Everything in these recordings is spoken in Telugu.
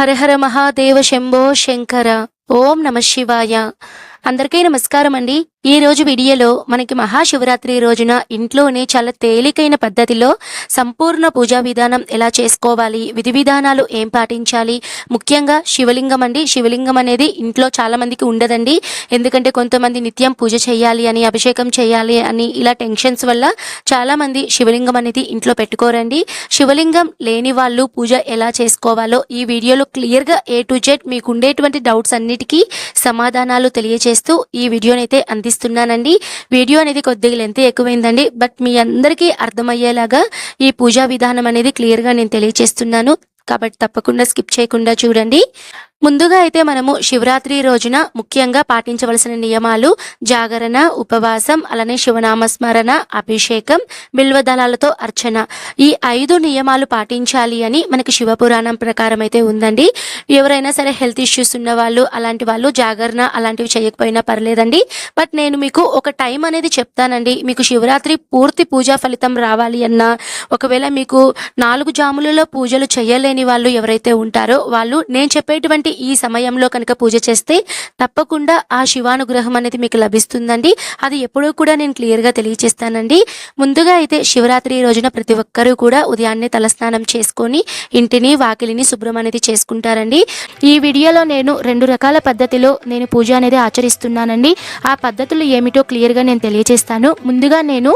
హరహర మహాదేవ శంభో శంకర. ఓం నమ శివాయ. అందరికీ నమస్కారం అండి. ఈ రోజు వీడియోలో మనకి మహాశివరాత్రి రోజున ఇంట్లోనే చాలా తేలికైన పద్ధతిలో సంపూర్ణ పూజా విధానం ఎలా చేసుకోవాలి విధి విధానాలు ఏం పాటించాలి ముఖ్యంగా శివలింగం అండి. శివలింగం అనేది ఇంట్లో చాలా మందికి ఉండదండి. ఎందుకంటే కొంతమంది నిత్యం పూజ చేయాలి అని అభిషేకం చేయాలి అని ఇలా టెన్షన్స్ వల్ల చాలా మంది శివలింగం అనేది ఇంట్లో పెట్టుకోరండి. శివలింగం లేని వాళ్ళు పూజ ఎలా చేసుకోవాలో ఈ వీడియోలో క్లియర్గా ఏ టు జెడ్ మీకు ఉండేటువంటి డౌట్స్ అన్నిటికీ సమాధానాలు చేస్తూ ఈ వీడియోనైతే అందిస్తున్నానండి. వీడియో అనేది కొద్దిగా లెంత్ ఎక్కువైందండి. బట్ మీ అందరికీ అర్థమయ్యేలాగా ఈ పూజా విధానం అనేది క్లియర్గా నేను తెలియజేస్తున్నాను కాబట్టి తప్పకుండా స్కిప్ చేయకుండా చూడండి. ముందుగా అయితే మనము శివరాత్రి రోజున ముఖ్యంగా పాటించవలసిన నియమాలు జాగరణ ఉపవాసం అలానే శివనామస్మరణ అభిషేకం బిల్వదళాలతో అర్చన. ఈ ఐదు నియమాలు పాటించాలి అని మనకి శివపురాణం ప్రకారం అయితే ఉందండి. ఎవరైనా సరే హెల్త్ ఇష్యూస్ ఉన్న వాళ్ళు అలాంటి వాళ్ళు జాగరణ అలాంటివి చేయకపోయినా పర్లేదండి. బట్ నేను మీకు ఒక టైం అనేది చెప్తానండి. మీకు శివరాత్రి పూర్తి పూజా ఫలితం రావాలి అన్నా ఒకవేళ మీకు నాలుగు జాములలో పూజలు చేయలేని వాళ్ళు ఎవరైతే ఉంటారో వాళ్ళు నేను చెప్పేటువంటి ఈ సమయంలో కనుక పూజ చేస్తే తప్పకుండా ఆ శివానుగ్రహం అనేది మీకు లభిస్తుందండి. అది ఎప్పుడూ కూడా నేను క్లియర్గా తెలియజేస్తానండి ముందుగా అయితే శివరాత్రి రోజున ప్రతి ఒక్కరూ కూడా ఉదయాన్నే తలస్నానం చేసుకొని ఇంటిని వాకిలిని శుభ్రం అనేది చేసుకుంటారండి. ఈ వీడియోలో నేను రెండు రకాల పద్ధతిలో నేను పూజ అనేది ఆచరిస్తున్నానండి. ఆ పద్ధతులు ఏమిటో క్లియర్గా నేను తెలియజేస్తాను ముందుగా నేను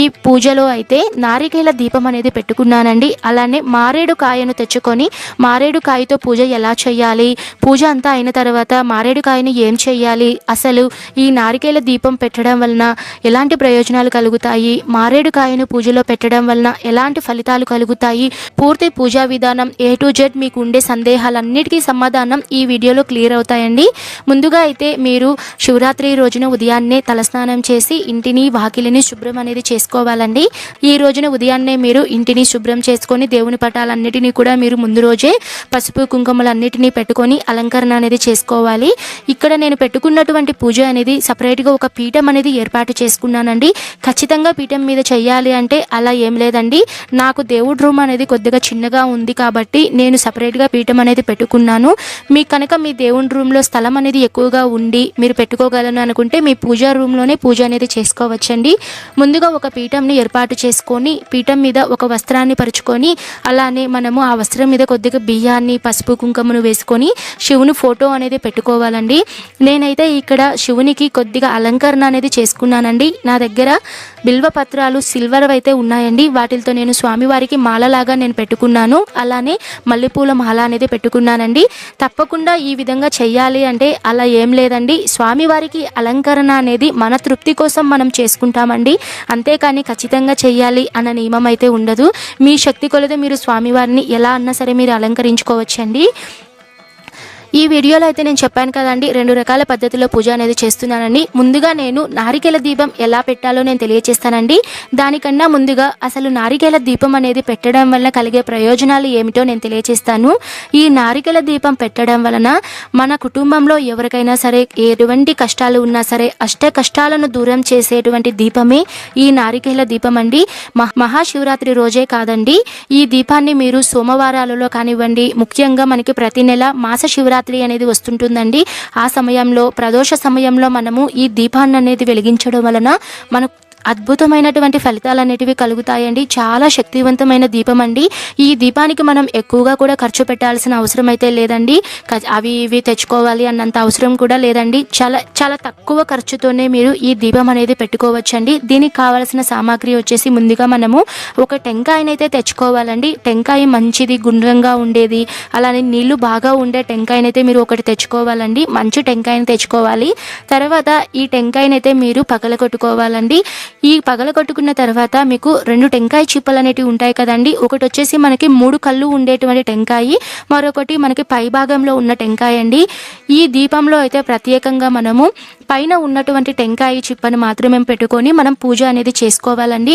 ఈ పూజలో అయితే నారికేల దీపం అనేది పెట్టుకున్నానండి. అలానే మారేడు కాయను తెచ్చుకొని మారేడు కాయతో పూజ ఎలా చేయాలి? పూజ అంతా అయిన తర్వాత మారేడుకాయని ఏం చేయాలి అసలు ఈ నారికేల దీపం పెట్టడం వలన ఎలాంటి ప్రయోజనాలు కలుగుతాయి? మారేడుకాయను పూజలో పెట్టడం వలన ఎలాంటి ఫలితాలు కలుగుతాయి? పూర్తి పూజా విధానం ఏ టు జెడ్ మీకు ఉండే సందేహాలన్నిటికీ సమాధానం ఈ వీడియోలో క్లియర్ అవుతాయండి. ముందుగా అయితే మీరు శివరాత్రి రోజున ఉదయాన్నే తలస్నానం చేసి ఇంటిని వాకిలిని శుభ్రం అనేది చేసుకోవాలండి. ఈ రోజున ఉదయాన్నే మీరు ఇంటిని శుభ్రం చేసుకొని దేవుని పటాలన్నిటినీ కూడా మీరు ముందు రోజే పసుపు కుంకుమలన్నిటినీ పెట్టుకొని అలంకరణ అనేది చేసుకోవాలి. ఇక్కడ నేను పెట్టుకున్నటువంటి పూజ అనేది సపరేట్గా ఒక పీఠం అనేది ఏర్పాటు చేసుకున్నానండి. ఖచ్చితంగా పీఠం మీద చేయాలి అంటే అలా ఏం లేదండి. నాకు దేవుడి రూమ్ అనేది కొద్దిగా చిన్నగా ఉంది కాబట్టి నేను సపరేట్గా పీఠం అనేది పెట్టుకున్నాను. మీ కనుక మీ దేవుని రూమ్లో స్థలం అనేది ఎక్కువగా ఉండి మీరు పెట్టుకోగలను అనుకుంటే మీ పూజా రూమ్లోనే పూజ అనేది చేసుకోవచ్చండి. ముందుగా ఒక పీఠంని ఏర్పాటు చేసుకొని పీఠం మీద ఒక వస్త్రాన్ని పరుచుకొని అలానే మనము ఆ వస్త్రం మీద కొద్దిగా బియ్యాన్ని పసుపు కుంకుమను వేసుకొని శివుని ఫోటో అనేది పెట్టుకోవాలండి. నేనైతే ఇక్కడ శివునికి కొద్దిగా అలంకరణ అనేది చేసుకున్నానండి. నా దగ్గర బిల్వ పత్రాలు సిల్వర్ అయితే ఉన్నాయండి. వాటితో నేను స్వామివారికి మాలలాగా నేను పెట్టుకున్నాను. అలానే మల్లెపూల మాల అనేది పెట్టుకున్నానండి. తప్పకుండా ఈ విధంగా చెయ్యాలి అంటే అలా ఏం లేదండి. స్వామివారికి అలంకరణ అనేది మన తృప్తి కోసం మనం చేసుకుంటామండి. అంతేకాని ఖచ్చితంగా చెయ్యాలి అన్న నియమం అయితే ఉండదు. మీ శక్తి కొలది మీరు స్వామివారిని ఎలా అన్నా సరే మీరు అలంకరించుకోవచ్చండి. ఈ వీడియోలో అయితే నేను చెప్పాను కదండి రెండు రకాల పద్ధతిలో పూజ అనేది చేస్తున్నానండి ముందుగా నేను నారికేల దీపం ఎలా పెట్టాలో నేను తెలియజేస్తానండి దానికన్నా ముందుగా అసలు నారికేల దీపం అనేది పెట్టడం వలన కలిగే ప్రయోజనాలు ఏమిటో నేను తెలియజేస్తాను ఈ నారికేల దీపం పెట్టడం వలన మన కుటుంబంలో ఎవరికైనా సరే ఎటువంటి కష్టాలు ఉన్నా సరే అష్ట కష్టాలను దూరం చేసేటువంటి దీపమే ఈ నారికేల దీపం అండి. మహాశివరాత్రి రోజే కాదండి. ఈ దీపాన్ని మీరు సోమవారాలలో కానివ్వండి ముఖ్యంగా మనకి ప్రతి నెల మాస శివరాత్రి అనేది వస్తుంటుందండి. ఆ సమయంలో ప్రదోష సమయంలో మనము ఈ దీపాన్ని అనేది వెలిగించడం వలన మనకు అద్భుతమైనటువంటి ఫలితాలు అనేటివి కలుగుతాయండి. చాలా శక్తివంతమైన దీపం అండి. ఈ దీపానికి మనం ఎక్కువగా కూడా ఖర్చు పెట్టాల్సిన అవసరం అయితే లేదండి. అవి ఇవి తెచ్చుకోవాలి అన్నంత అవసరం కూడా లేదండి. చాలా చాలా తక్కువ ఖర్చుతోనే మీరు ఈ దీపం అనేది పెట్టుకోవచ్చండి. దీనికి కావాల్సిన సామాగ్రి వచ్చేసి ముందుగా మనము ఒక టెంకాయనైతే తెచ్చుకోవాలండి. టెంకాయ మంచిది గుండ్రంగా ఉండేది. అలానే నీళ్ళు బాగా ఉండే టెంకాయనైతే మీరు ఒకటి తెచ్చుకోవాలండి. మంచి టెంకాయని తెచ్చుకోవాలి. తర్వాత ఈ టెంకాయనైతే మీరు పగలగొట్టుకోవాలండి. ఈ పగలగొట్టుకున్న తర్వాత మీకు రెండు టెంకాయ చిప్పలు అనేటివి ఉంటాయి కదండి. ఒకటి వచ్చేసి మనకి మూడు కళ్ళు ఉండేటువంటి టెంకాయి మరొకటి మనకి పై భాగంలో ఉన్న టెంకాయ అండి. ఈ దీపంలో అయితే ప్రత్యేకంగా మనము పైన ఉన్నటువంటి టెంకాయ చిప్పను మాత్రమే పెట్టుకొని మనం పూజ అనేది చేసుకోవాలండి.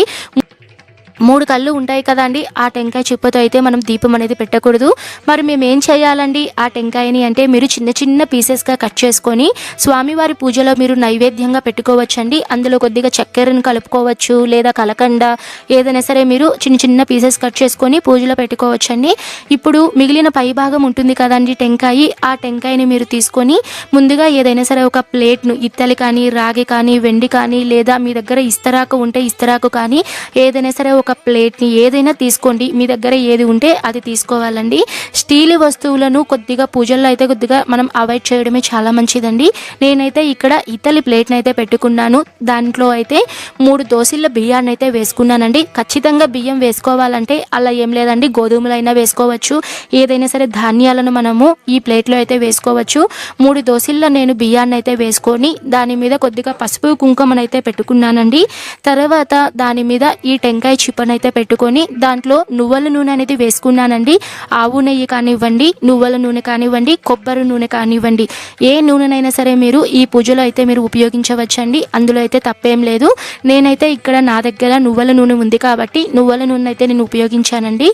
మూడు కళ్ళు ఉంటాయి కదండి. ఆ టెంకాయ చిప్పతో అయితే మనం దీపం అనేది పెట్టకూడదు. మరి మేము ఏం చేయాలండి? ఆ టెంకాయని అంటే మీరు చిన్న చిన్న పీసెస్గా కట్ చేసుకొని స్వామివారి పూజలో మీరు నైవేద్యంగా పెట్టుకోవచ్చండి. అందులో కొద్దిగా చక్కెరను కలుపుకోవచ్చు లేదా కలకండ ఏదైనా సరే మీరు చిన్న చిన్న పీసెస్ కట్ చేసుకొని పూజలో పెట్టుకోవచ్చండి. ఇప్పుడు మిగిలిన పై భాగం ఉంటుంది కదండి టెంకాయ. ఆ టెంకాయని మీరు తీసుకొని ముందుగా ఏదైనా సరే ఒక ప్లేట్ను ఇత్తలి కానీ రాగి కానీ వెండి కానీ లేదా మీ దగ్గర ఇస్తరాకు ఉంటే ఇస్తరాకు కానీ ఏదైనా సరే ఒక ప్లేట్ని ఏదైనా తీసుకోండి. మీ దగ్గర ఏది ఉంటే అది తీసుకోవాలండి. స్టీల్ వస్తువులను కొద్దిగా పూజల్లో అయితే కొద్దిగా మనం అవాయిడ్ చేయడమే చాలా మంచిదండి. నేనైతే ఇక్కడ ఇతలి ప్లేట్ని అయితే పెట్టుకున్నాను. దాంట్లో అయితే మూడు దోశల బియ్యాన్ని అయితే వేసుకున్నానండి. ఖచ్చితంగా బియ్యం వేసుకోవాలంటే అలా ఏం లేదండి. గోధుమలైనా వేసుకోవచ్చు. ఏదైనా సరే ధాన్యాలను మనము ఈ ప్లేట్లో అయితే వేసుకోవచ్చు. మూడు దోశల్లో నేను బియ్యాన్ని అయితే వేసుకొని దాని మీద కొద్దిగా పసుపు కుంకుమనైతే పెట్టుకున్నానండి. తర్వాత దాని మీద ఈ టెంకాయ చిప్పనైతే పెట్టుకొని దాంట్లో నువ్వుల నూనె అనేది వేసుకున్నానండి. ఆవు నెయ్యి కానివ్వండి నువ్వుల నూనె కానివ్వండి కొబ్బరి నూనె కానివ్వండి. ఏ నూనెనైనా సరే మీరు ఈ పూజలో అయితే మీరు ఉపయోగించవచ్చండి. అందులో అయితే తప్పేం లేదు. నేనైతే ఇక్కడ నా దగ్గర నువ్వుల నూనె ఉంది కాబట్టి నువ్వుల నూనె అయితే నేను ఉపయోగించానండి.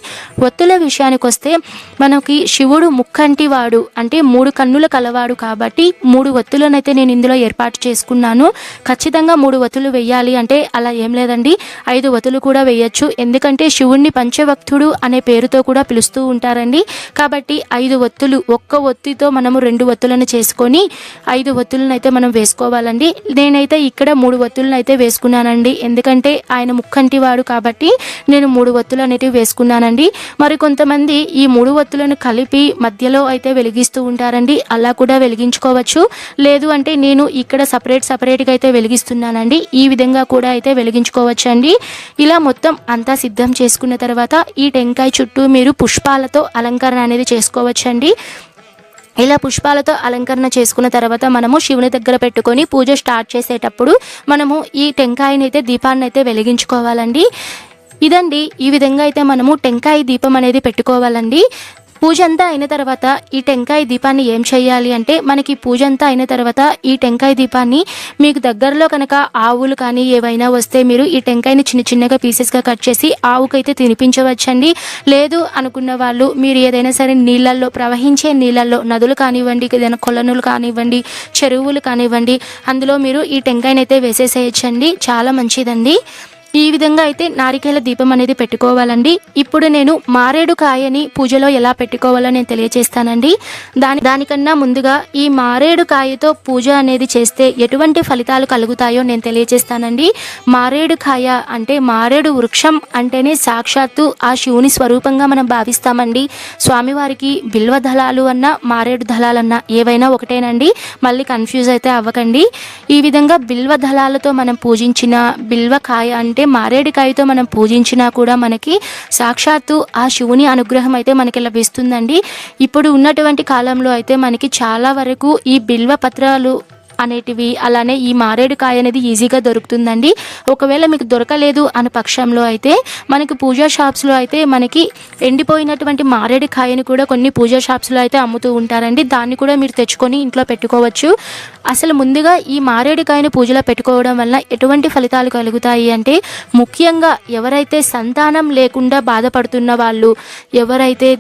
ఒత్తుల విషయానికి వస్తే మనకి శివుడు ముక్కంటి వాడు అంటే మూడు కన్నుల కలవాడు కాబట్టి మూడు ఒత్తులనైతే నేను ఇందులో ఏర్పాటు చేసుకున్నాను. ఖచ్చితంగా మూడు ఒత్తులు వేయాలి అంటే అలా ఏం లేదండి. ఐదు ఒత్తులు కూడా వేయచ్చు. ఎందుకంటే శివుణ్ణి పంచభక్తుడు అనే పేరుతో కూడా పిలుస్తూ ఉంటారండి. కాబట్టి ఐదు ఒత్తులు ఒక్క ఒత్తితో మనము రెండు ఒత్తులను చేసుకొని ఐదు ఒత్తులను అయితే మనం వేసుకోవాలండి. నేనైతే ఇక్కడ మూడు ఒత్తులను అయితే వేసుకున్నానండి. ఎందుకంటే ఆయన ముక్కంటి వాడు కాబట్టి నేను మూడు ఒత్తులు అనేటివి వేసుకున్నానండి. మరి కొంతమంది ఈ మూడు ఒత్తులను కలిపి మధ్యలో అయితే వెలిగిస్తూ ఉంటారండి. అలా కూడా వెలిగించుకోవచ్చు. లేదు అంటే నేను ఇక్కడ సపరేట్ సపరేట్గా అయితే వెలిగిస్తున్నానండి. ఈ విధంగా కూడా అయితే వెలిగించుకోవచ్చు అండి ఇలా మొత్తం అంతా సిద్ధం చేసుకున్న తర్వాత ఈ టెంకాయ చుట్టూ మీరు పుష్పాలతో అలంకరణ అనేది చేసుకోవచ్చండి. ఇలా పుష్పాలతో అలంకరణ చేసుకున్న తర్వాత మనము శివుని దగ్గర పెట్టుకొని పూజ స్టార్ట్ చేసేటప్పుడు మనము ఈ టెంకాయని అయితే దీపాన్ని అయితే వెలిగించుకోవాలండి. ఇదండి ఈ విధంగా అయితే మనము టెంకాయ దీపం అనేది పెట్టుకోవాలండి. పూజ అంతా అయిన తర్వాత ఈ టెంకాయ దీపాన్ని ఏం చేయాలి అంటే మనకి పూజ అంతా అయిన తర్వాత ఈ టెంకాయ దీపాన్ని మీకు దగ్గరలో కనుక ఆవులు కానీ ఏవైనా వస్తే మీరు ఈ టెంకాయని చిన్న చిన్నగా పీసెస్గా కట్ చేసి ఆవుకైతే తినిపించవచ్చండి. లేదు అనుకున్న వాళ్ళు మీరు ఏదైనా సరే నీళ్ళల్లో ప్రవహించే నీళ్ళల్లో నదులు కానివ్వండి ఏదైనా కొలనులు కానివ్వండి చెరువులు కానివ్వండి అందులో మీరు ఈ టెంకాయనైతే వేసేసేయచ్చండి. చాలా మంచిదండి. ఈ విధంగా అయితే నారికేల దీపం అనేది పెట్టుకోవాలండి. ఇప్పుడు నేను మారేడు కాయని పూజలో ఎలా పెట్టుకోవాలో నేను తెలియజేస్తానండి దాని దానికన్నా ముందుగా ఈ మారేడు కాయతో పూజ అనేది చేస్తే ఎటువంటి ఫలితాలు కలుగుతాయో నేను తెలియజేస్తానండి మారేడు కాయ అంటే మారేడు వృక్షం అంటేనే సాక్షాత్తు ఆ శివుని స్వరూపంగా మనం భావిస్తామండి. స్వామివారికి బిల్వ దళాలు అన్న మారేడు దళాలన్నా ఏవైనా ఒకటేనండి. మళ్ళీ కన్ఫ్యూజ్ అయితే అవ్వకండి. ఈ విధంగా బిల్వ దళాలతో మనం పూజించిన బిల్వ కాయ అంటే మారేడుకాయతో మనం పూజించినా కూడా మనకి సాక్షాత్తు ఆ శివుని అనుగ్రహం అయితే మనకి లభిస్తుందండి. ఇప్పుడు ఉన్నటువంటి కాలంలో అయితే మనకి చాలా వరకు ఈ బిల్వ పత్రాలు అనేటివి. అలానే ఈ మారేడుకాయ అనేది ఈజీగా దొరుకుతుందండి. ఒకవేళ మీకు దొరకలేదు అనే పక్షంలో అయితే మనకి పూజా షాప్స్లో అయితే మనకి ఎండిపోయినటువంటి మారేడుకాయని కూడా కొన్ని పూజా షాప్స్లో అయితే అమ్ముతూ ఉంటారండి. దాన్ని కూడా మీరు తెచ్చుకొని ఇంట్లో పెట్టుకోవచ్చు. అసలు ముందుగా ఈ మారేడుకాయను పూజలో పెట్టుకోవడం వల్ల ఎటువంటి ఫలితాలు కలుగుతాయి అంటే ముఖ్యంగా ఎవరైతే సంతానం లేకుండా బాధపడుతున్న వాళ్ళు ఎవరైతే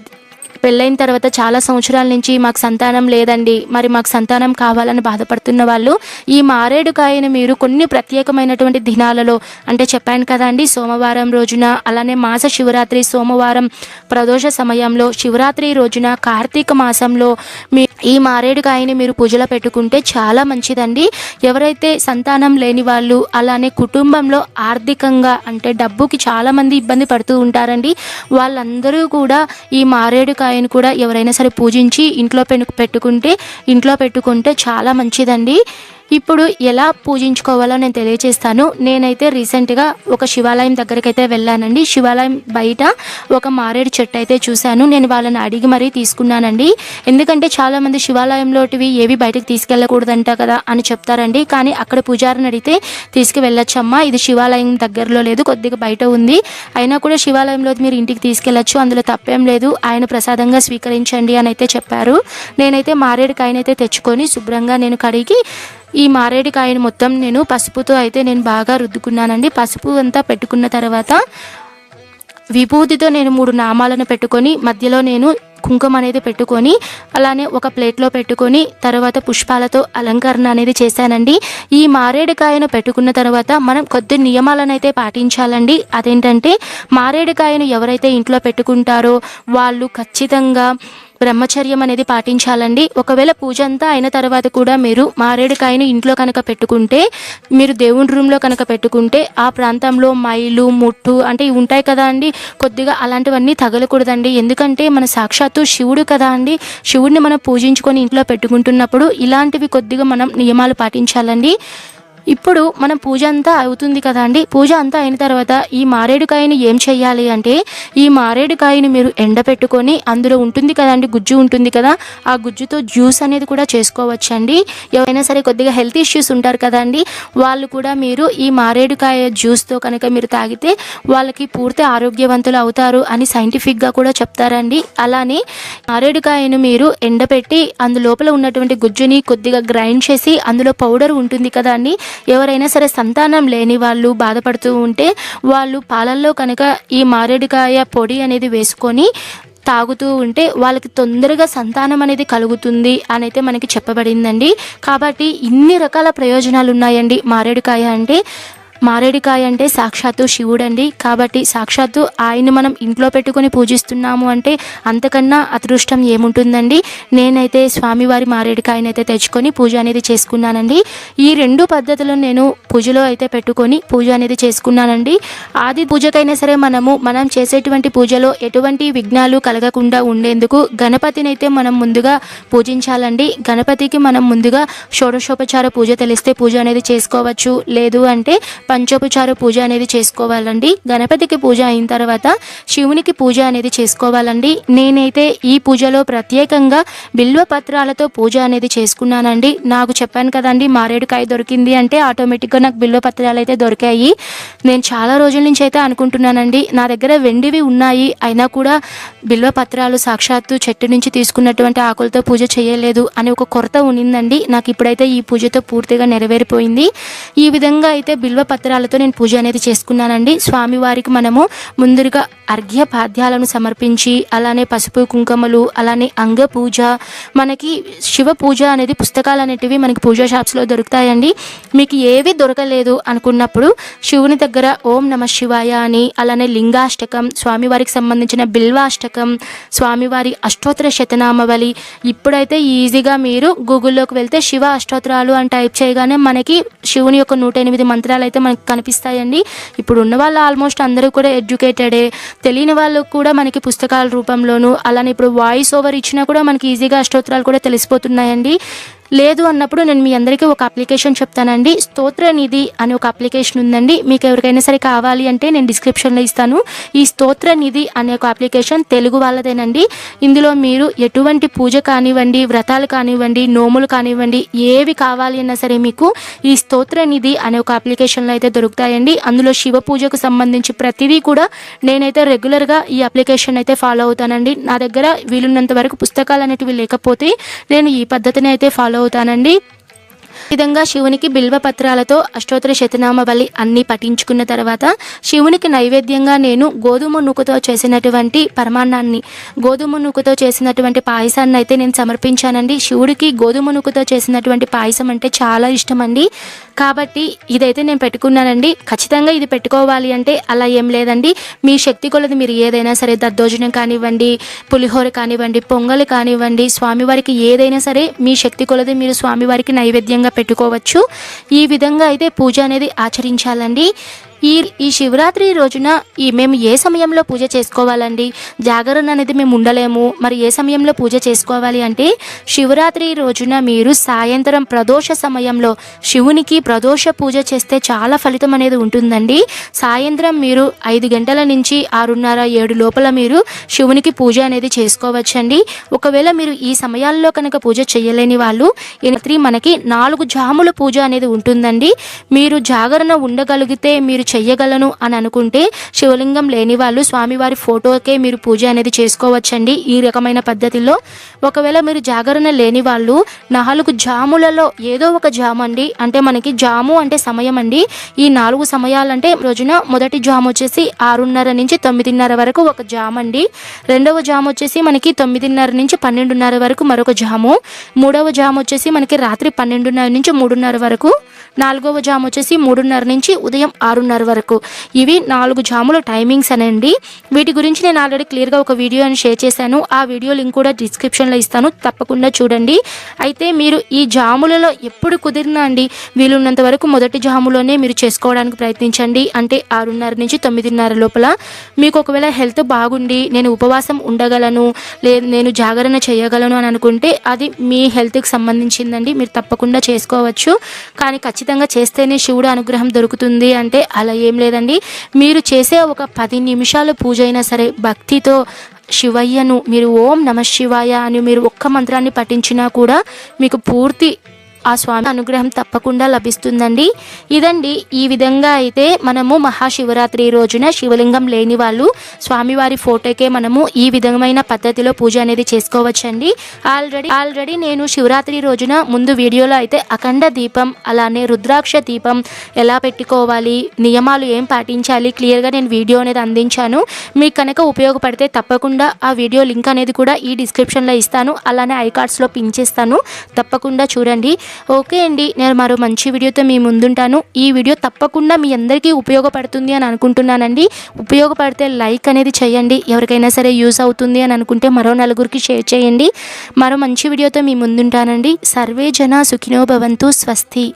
పెళ్ళైన తర్వాత చాలా సంవత్సరాల నుంచి మాకు సంతానం లేదండి. మరి మాకు సంతానం కావాలని బాధపడుతున్న వాళ్ళు ఈ మారేడుకాయను మీరు కొన్ని ప్రత్యేకమైనటువంటి దినాలలో అంటే చెప్పాను కదండి సోమవారం రోజున అలానే మాస శివరాత్రి సోమవారం ప్రదోష సమయంలో శివరాత్రి రోజున కార్తీక మాసంలో మీ ఈ మారేడుకాయని మీరు పూజలో పెట్టుకుంటే చాలా మంచిదండి. ఎవరైతే సంతానం లేని వాళ్ళు అలానే కుటుంబంలో ఆర్థికంగా అంటే డబ్బుకి చాలామంది ఇబ్బంది పడుతూ ఉంటారండి. వాళ్ళందరూ కూడా ఈ మారేడుకాయ కాయను కూడా ఎవరైనా సరే పూజించి ఇంట్లో పెట్టుకుంటే ఇంట్లో పెట్టుకుంటే చాలా మంచిదండి. ఇప్పుడు ఎలా పూజించుకోవాలో నేను తెలియజేస్తాను నేనైతే రీసెంట్గా ఒక శివాలయం దగ్గరికి అయితే వెళ్ళానండి. శివాలయం బయట ఒక మారేడు చెట్టు అయితే చూశాను. నేను వాళ్ళని అడిగి మరీ తీసుకున్నానండి. ఎందుకంటే చాలామంది శివాలయంలోటివి ఏవి బయటకు తీసుకెళ్ళకూడదంట కదా అని చెప్తారండి. కానీ అక్కడ పూజారిని అడిగితే తీసుకువెళ్ళొచ్చమ్మా ఇది శివాలయం దగ్గరలో లేదు కొద్దిగా బయట ఉంది. అయినా కూడా శివాలయంలో మీరు ఇంటికి తీసుకెళ్ళచ్చు అందులో తప్పేం లేదు. ఆయన ప్రసాదంగా స్వీకరించండి అని అయితే చెప్పారు. నేనైతే మారేడు కాయనైతే తెచ్చుకొని శుభ్రంగా నేను కడిగి ఈ మారేడుకాయను మొత్తం నేను పసుపుతో అయితే నేను బాగా రుద్దుకున్నానండి. పసుపు అంతా పెట్టుకున్న తర్వాత విభూతితో నేను మూడు నామాలను పెట్టుకొని మధ్యలో నేను కుంకుమ అనేది పెట్టుకొని అలానే ఒక ప్లేట్లో పెట్టుకొని తర్వాత పుష్పాలతో అలంకరణ అనేది చేశానండి. ఈ మారేడుకాయను పెట్టుకున్న తర్వాత మనం కొద్ది నియమాలను అయితే పాటించాలండి. అదేంటంటే మారేడుకాయను ఎవరైతే ఇంట్లో పెట్టుకుంటారో వాళ్ళు ఖచ్చితంగా బ్రహ్మచర్యం అనేది పాటించాలండి. ఒకవేళ పూజ అంతా అయిన తర్వాత కూడా మీరు మారేడుకాయని ఇంట్లో కనుక పెట్టుకుంటే మీరు దేవుని రూమ్లో కనుక పెట్టుకుంటే ఆ ప్రాంతంలో మైలు ముట్టు అంటే ఇవి ఉంటాయి కదా అండి. కొద్దిగా అలాంటివన్నీ తగలకూడదండి. ఎందుకంటే మన సాక్షాత్తు శివుడు కదా అండి. శివుడిని మనం పూజించుకొని ఇంట్లో పెట్టుకుంటున్నప్పుడు ఇలాంటివి కొద్దిగా మనం నియమాలు పాటించాలండి. ఇప్పుడు మనం పూజ అంతా అవుతుంది కదా అండి. పూజ అంతా అయిన తర్వాత ఈ మారేడుకాయని ఏం చెయ్యాలి అంటే ఈ మారేడుకాయని మీరు ఎండపెట్టుకొని అందులో ఉంటుంది కదండి గుజ్జు ఉంటుంది కదా ఆ గుజ్జుతో జ్యూస్ అనేది కూడా చేసుకోవచ్చండి. ఎవరైనా సరే కొద్దిగా హెల్త్ ఇష్యూస్ ఉంటారు కదండి వాళ్ళు కూడా మీరు ఈ మారేడుకాయ జ్యూస్తో కనుక మీరు తాగితే వాళ్ళకి పూర్తి ఆరోగ్యవంతులు అవుతారు అని సైంటిఫిక్గా కూడా చెప్తారండి. అలానే మారేడుకాయను మీరు ఎండపెట్టి అందులోపల ఉన్నటువంటి గుజ్జుని కొద్దిగా గ్రైండ్ చేసి అందులో పౌడర్ ఉంటుంది కదా అండి ఎవరైనా సరే సంతానం లేని వాళ్ళు బాధపడుతూ ఉంటే వాళ్ళు పాలల్లో కనుక ఈ మారేడుకాయ పొడి అనేది వేసుకొని తాగుతూ ఉంటే వాళ్ళకి తొందరగా సంతానం అనేది కలుగుతుంది అని అయితే మనకి చెప్పబడిందండి. కాబట్టి ఇన్ని రకాల ప్రయోజనాలు ఉన్నాయండి మారేడుకాయ అంటే. మారేడుకాయ అంటే సాక్షాత్తు శివుడండి. కాబట్టి సాక్షాత్తు ఆయన మనం ఇంట్లో పెట్టుకొని పూజిస్తున్నాము అంటే అంతకన్నా అదృష్టం ఏముంటుందండి? నేనైతే స్వామివారి మారేడుకాయనైతే తెచ్చుకొని పూజ అనేది చేసుకున్నానండి. ఈ రెండు పద్ధతులను నేను పూజలో అయితే పెట్టుకొని పూజ అనేది చేసుకున్నానండి. ఆది పూజకైనా సరే మనము మనం చేసేటువంటి పూజలో ఎటువంటి విఘ్నాలు కలగకుండా ఉండేందుకు గణపతిని అయితే మనం ముందుగా పూజించాలండి. గణపతికి మనం ముందుగా షోడశోపచార పూజ తెలిస్తే పూజ అనేది చేసుకోవచ్చు. లేదు అంటే పంచోపచార పూజ అనేది చేసుకోవాలండి. గణపతికి పూజ అయిన తర్వాత శివునికి పూజ అనేది చేసుకోవాలండి. నేనైతే ఈ పూజలో ప్రత్యేకంగా బిల్వ పత్రాలతో పూజ అనేది చేసుకున్నానండి. నాకు చెప్పాను కదండి మారేడుకాయ దొరికింది అంటే ఆటోమేటిక్గా నాకు బిల్వ పత్రాలు అయితే దొరికాయి. నేను చాలా రోజుల నుంచి అయితే అనుకుంటున్నానండి. నా దగ్గర వెండివి ఉన్నాయి. అయినా కూడా బిల్వ పత్రాలు సాక్షాత్తు చెట్టు నుంచి తీసుకున్నటువంటి ఆకులతో పూజ చేయలేదు అని ఒక కొరత ఉన్నిందండి. నాకు ఇప్పుడైతే ఈ పూజతో పూర్తిగా నెరవేరిపోయింది. ఈ విధంగా అయితే బిల్వ పత్రాలతో నేను పూజ అనేది చేసుకున్నానండి. స్వామివారికి మనము ముందుగా అర్ఘ్య పాద్యాలను సమర్పించి అలానే పసుపు కుంకుమలు అలానే అంగ పూజ మనకి శివ పూజ అనేది పుస్తకాలు అనేటివి మనకి పూజా షాప్స్లో దొరుకుతాయండి. మీకు ఏవి దొరకలేదు అనుకున్నప్పుడు శివుని దగ్గర ఓం నమ శివాయ అని అలానే లింగాష్టకం స్వామివారికి సంబంధించిన బిల్వాష్టకం స్వామివారి అష్టోత్తర శతనామవళి ఇప్పుడైతే ఈజీగా మీరు గూగుల్లోకి వెళ్తే శివ అష్టోత్తరాలు అని టైప్ చేయగానే మనకి శివుని యొక్క నూట ఎనిమిది మంత్రాలు అయితే మనకి కనిపిస్తాయండి. ఇప్పుడు ఉన్న వాళ్ళు ఆల్మోస్ట్ అందరూ కూడా ఎడ్యుకేటెడే తెలియని వాళ్ళు కూడా మనకి పుస్తకాల రూపంలోను అలానే ఇప్పుడు వాయిస్ ఓవర్ ఇచ్చినా కూడా మనకి ఈజీగా అష్టోత్తరాలు కూడా తెలిసిపోతున్నాయండి. లేదు అన్నప్పుడు నేను మీ అందరికీ ఒక అప్లికేషన్ చెప్తానండి. స్తోత్ర నిధి అనే ఒక అప్లికేషన్ ఉందండి. మీకు ఎవరికైనా సరే కావాలి అంటే నేను డిస్క్రిప్షన్లో ఇస్తాను. ఈ స్తోత్ర నిధి అనే ఒక అప్లికేషన్ తెలుగు వాళ్ళదేనండి. ఇందులో మీరు ఎటువంటి పూజ కానివ్వండి వ్రతాలు కానివ్వండి నోములు కానివ్వండి ఏవి కావాలి అన్నా సరే మీకు ఈ స్తోత్ర నిధి అనే ఒక అప్లికేషన్లో అయితే దొరుకుతాయండి. అందులో శివ పూజకు సంబంధించి ప్రతిదీ కూడా నేనైతే రెగ్యులర్గా ఈ అప్లికేషన్ అయితే ఫాలో అవుతానండి. నా దగ్గర వీలున్నంత వరకు పుస్తకాలు అనేటివి లేకపోతే నేను ఈ పద్ధతిని అయితే ఫాలో అవుతానండి. విధంగా శివునికి బిల్వ పత్రాలతో అష్టోత్తర శతనామవళి అన్ని పఠించుకున్న తర్వాత శివునికి నైవేద్యంగా నేను గోధుమ నూకతో చేసినటువంటి పరమాన్నాన్ని గోధుమ నూకతో చేసినటువంటి పాయసాన్ని అయితే నేను సమర్పించానండి. శివుడికి గోధుమ నూకతో చేసినటువంటి పాయసం అంటే చాలా ఇష్టం అండి కాబట్టి ఇదైతే నేను పెట్టుకున్నానండి. ఖచ్చితంగా ఇది పెట్టుకోవాలి అంటే అలా ఏం లేదండి. మీ శక్తి కొలది మీరు ఏదైనా సరే దద్దోజనం కానివ్వండి పులిహోర కానివ్వండి పొంగలి కానివ్వండి స్వామివారికి ఏదైనా సరే మీ శక్తి కొలది మీరు స్వామివారికి నైవేద్యంగా పెట్టుకోవచ్చు. ఈ విధంగా అయితే పూజ అనేది ఆచరించాలండి. ఈ ఈ శివరాత్రి రోజున ఈ మేము ఏ సమయంలో పూజ చేసుకోవాలండి? జాగరణ అనేది మేము ఉండలేము. మరి ఏ సమయంలో పూజ చేసుకోవాలి అంటే శివరాత్రి రోజున మీరు సాయంత్రం ప్రదోష సమయంలో శివునికి ప్రదోష పూజ చేస్తే చాలా ఫలితం అనేది ఉంటుందండి. సాయంత్రం మీరు ఐదు గంటల నుంచి ఆరున్నర ఏడు లోపల మీరు శివునికి పూజ అనేది చేసుకోవచ్చండి. ఒకవేళ మీరు ఈ సమయాల్లో కనుక పూజ చేయలేని వాళ్ళు ఈ రాత్రి మనకి నాలుగు జాముల పూజ అనేది ఉంటుందండి. మీరు జాగరణ ఉండగలిగితే మీరు చెయ్యగలను అని అనుకుంటే శివలింగం లేని వాళ్ళు స్వామివారి ఫోటోకే మీరు పూజ అనేది చేసుకోవచ్చండి ఈ రకమైన పద్ధతిలో. ఒకవేళ మీరు జాగరణ లేని వాళ్ళు నాలుగు జాములలో ఏదో ఒక జాము అండి అంటే మనకి జాము అంటే సమయం అండి. ఈ నాలుగు సమయాలంటే రోజున మొదటి జాము వచ్చేసి ఆరున్నర నుంచి తొమ్మిదిన్నర వరకు ఒక జాము అండి. రెండవ జాము వచ్చేసి మనకి తొమ్మిదిన్నర నుంచి పన్నెండున్నర వరకు మరొక జాము. మూడవ జాము వచ్చేసి మనకి రాత్రి పన్నెండున్నర నుంచి మూడున్నర వరకు. నాలుగవ జాము వచ్చేసి మూడున్నర నుంచి ఉదయం ఆరున్నర వరకు. ఇవి నాలుగు జాముల టైమింగ్స్ అనండి. వీటి గురించి నేను ఆల్రెడీ క్లియర్గా ఒక వీడియో అని షేర్ చేశాను. ఆ వీడియో లింక్ కూడా డిస్క్రిప్షన్లో ఇస్తాను. తప్పకుండా చూడండి. అయితే మీరు ఈ జాములలో ఎప్పుడు కుదిరినా అండి వీలున్నంత వరకు మొదటి జాములోనే మీరు చేసుకోవడానికి ప్రయత్నించండి. అంటే ఆరున్నర నుంచి తొమ్మిదిన్నర లోపల. మీకు ఒకవేళ హెల్త్ బాగుండి నేను ఉపవాసం ఉండగలను లేదు నేను జాగరణ చేయగలను అని అనుకుంటే అది మీ హెల్త్కి సంబంధించిందండి. మీరు తప్పకుండా చేసుకోవచ్చు. కానీ ఖచ్చితంగా చేస్తేనే శివుడు అనుగ్రహం దొరుకుతుంది. అంటే అలా ఏం లేదండి. మీరు చేసే ఒక పది నిమిషాలు పూజ అయినా సరే భక్తితో శివయ్యను మీరు ఓం నమ శివాయ అని మీరు ఒక్క మంత్రాన్ని పఠించినా కూడా మీకు పూర్తి ఆ స్వామి అనుగ్రహం తప్పకుండా లభిస్తుందండి. ఇదండి ఈ విధంగా అయితే మనము మహాశివరాత్రి రోజున శివలింగం లేని వాళ్ళు స్వామివారి ఫోటోకే మనము ఈ విధమైన పద్ధతిలో పూజ అనేది చేసుకోవచ్చండి. ఆల్రెడీ ఆల్రెడీ నేను శివరాత్రి రోజున ముందు వీడియోలో అయితే అఖండ దీపం అలానే రుద్రాక్ష దీపం ఎలా పెట్టుకోవాలి నియమాలు ఏం పాటించాలి క్లియర్గా నేను వీడియో అనేది అందించాను. మీకు కనుక ఉపయోగపడితే తప్పకుండా ఆ వీడియో లింక్ అనేది కూడా ఈ డిస్క్రిప్షన్లో ఇస్తాను. అలానే ఐ కార్డ్స్లో పిన్ చేస్తాను. తప్పకుండా చూడండి. ఓకే అండి నేను మరో మంచి వీడియోతో మీ ముందుంటాను. ఈ వీడియో తప్పకుండా మీ అందరికీ ఉపయోగపడుతుంది అని అనుకుంటున్నానండి. ఉపయోగపడితే లైక్ అనేది చేయండి. ఎవరికైనా సరే యూస్ అవుతుంది అని అనుకుంటే మరో నలుగురికి షేర్ చేయండి. మరో మంచి వీడియోతో మీ ముందుంటానండి. సర్వే జన సుఖినో భవంతు స్వస్తి.